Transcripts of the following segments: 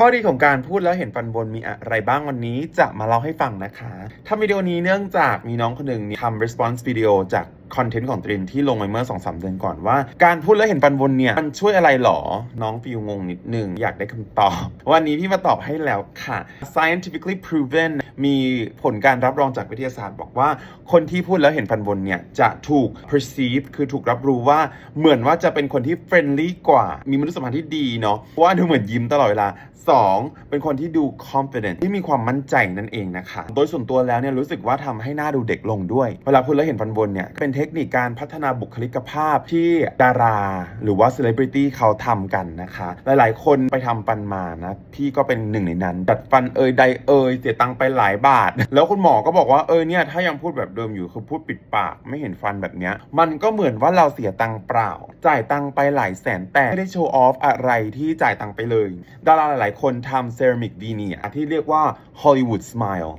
ข้อดีของการพูดแล้วเห็นฟันบนมีอะไรบ้างวันนี้จะมาเล่าให้ฟังนะคะทำวิดีโอนี้เนื่องจากมีน้องคนหนึ่งทำ response video จาก คอนเทนต์ของตรินที่ลงไปเมื่อ2-3เดือนก่อนว่า การพูดแล้วเห็นฟันบนเนี่ย มันช่วยอะไรหรอ น้องฟิวงงนิดนึง อยากได้คำตอบ วันนี้พี่มาตอบให้แล้วค่ะ scientifically proven มีผลการรับรองจากวิทยาศาสตร์ บอกว่าคนที่พูดแล้วเห็นฟันบนเนี่ย จะถูก perceive คือถูกรับรู้ว่าเหมือนว่าจะเป็นคนที่ friendly กว่า มีมนุษยสัมพันธ์ที่ดีเนาะเพราะว่าดูเหมือนยิ้มตลอดเวลา 2. เป็นคนที่ดู confident ที่มีความมั่นใจนั่นเองนะคะ โดยส่วนตัวแล้วเนี่ยรู้สึกว่าทำให้หน้าดูเด็กลงด้วย เวลาพูดแล้วเห็นฟันบนเนี่ยเป็นเทคนิคการพัฒนาบุคลิกภาพที่ดารา หรือว่า celebrity เขาทำกันนะคะ หลายๆ คนไปทำฟันมานะพี่ก็เป็นหนึ่งในนั้นดัดฟันเอยใดเอยเสียตังไปหลายบาท แล้วคุณหมอก็บอกว่าเออเนี่ยถ้ายังพูดแบบเดิมอยู่คือพูดปิดปากไม่เห็นฟันแบบเนี้ยมันก็เหมือนว่าเราเสียตังเปล่า จ่ายตังไปหลายแสนแต่ไม่ได้โชว์ออฟอะไรที่จ่ายตังไปเลย ดาราหลายๆ คนทำเซรามิกวีเนียที่เรียกว่า Hollywood Smile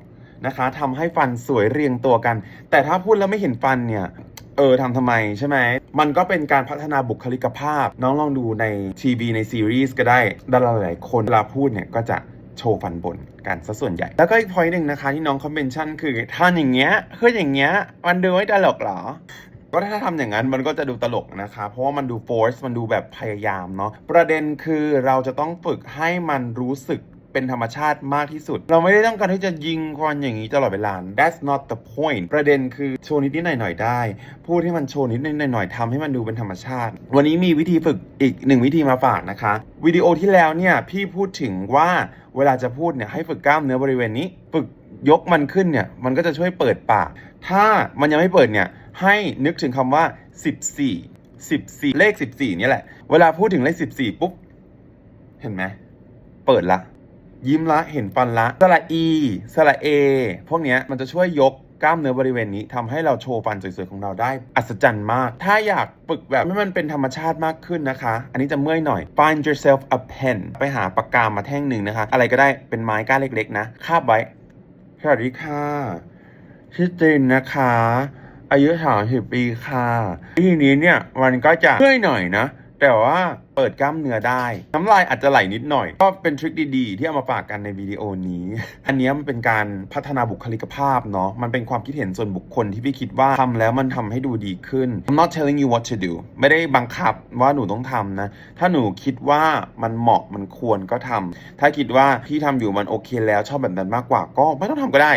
นะคะทำให้ฟันสวยเรียงตัวกัน แต่ถ้าพูดแล้วไม่เห็นฟันเนี่ย เออทำทำไมใช่ไหม มันก็เป็นการพัฒนาบุคลิกภาพ น้องลองดูในทีวีในซีรีส์ก็ได้ดาราหลายๆคนเวลาพูดเนี่ยก็จะโชว์ฟันบนกันซะส่วนใหญ่ แล้วก็อีกพอยต์หนึ่งนะคะที่น้องคอมเมนชั่นคือถ้าอย่างเงี้ยคืออย่างเงี้ยมันดูไม่ตลกเหรอก็ถ้าทำอย่างนั้นมันก็จะดูตลกนะคะ เพราะว่ามันดูโฟร์สมันดูแบบพยายามเนาะประเด็นคือเราจะต้องฝึกให้มันรู้สึก เป็นธรรมชาติมากที่สุด เราไม่ได้ต้องการที่จะยิงควันอย่างนี้ตลอดเวลา that's not the point ประเด็นคือโชว์นิดนิดหน่อยหน่อยได้ พูดให้มันโชว์นิดนิดหน่อยหน่อยทำให้มันดูเป็นธรรมชาติ วันนี้มีวิธีฝึกอีกหนึ่งวิธีมาฝากนะคะ วิดีโอที่แล้วเนี่ยพี่พูดถึงว่าเวลาจะพูดเนี่ยให้ฝึกกล้ามเนื้อบริเวณนี้ ฝึกยกมันขึ้นเนี่ยมันก็จะช่วยเปิดปาก ถ้ามันยังไม่เปิดเนี่ยให้นึกถึงคำว่า 14 14 เลข 14เนี่ยแหละ เวลาพูดถึงเลข 14 ปุ๊บ เห็นไหม เปิดละ ยิ้มละเห็นฟันละสระอีสระเอ พวกเนี้ยมันจะช่วยยกกล้ามเนื้อบริเวณนี้ทำให้เราโชว์ฟันสวยๆของเราได้ อัศจรรย์มาก ถ้าอยากฝึกแบบให้มันเป็นธรรมชาติมากขึ้นนะคะ อันนี้จะเมื่อยหน่อย find yourself a pen ไปหาปากกามาแท่งหนึ่งนะคะ อะไรก็ได้เป็นไม้ก้านเล็กๆนะ คาบไว้สวัสดีค่ะชื่อตินนะคะ อายุสาสิบปีค่ะ ทีนี้เนี่ยมันก็จะเมื่อยหน่อยนะ แต่ว่าเปิดกล้ามเนื้อได้ น้ำลายอาจจะไหลนิดหน่อย ก็เป็นทริคดีๆ ที่เอามาฝากกันในวิดีโอนี้ อันนี้มันเป็นการพัฒนาบุคลิกภาพเนาะมันเป็นความคิดเห็นส่วนบุคคลที่พี่คิดว่าทำแล้วมันทำให้ดูดีขึ้น I'm not telling you what to do ไม่ได้บังคับว่าหนูต้องทำนะ ถ้าหนูคิดว่ามันเหมาะมันควรก็ทำถ้าคิดว่าที่ทำอยู่มันโอเคแล้วชอบแบบนั้นมากกว่าก็ไม่ต้องทำก็ได้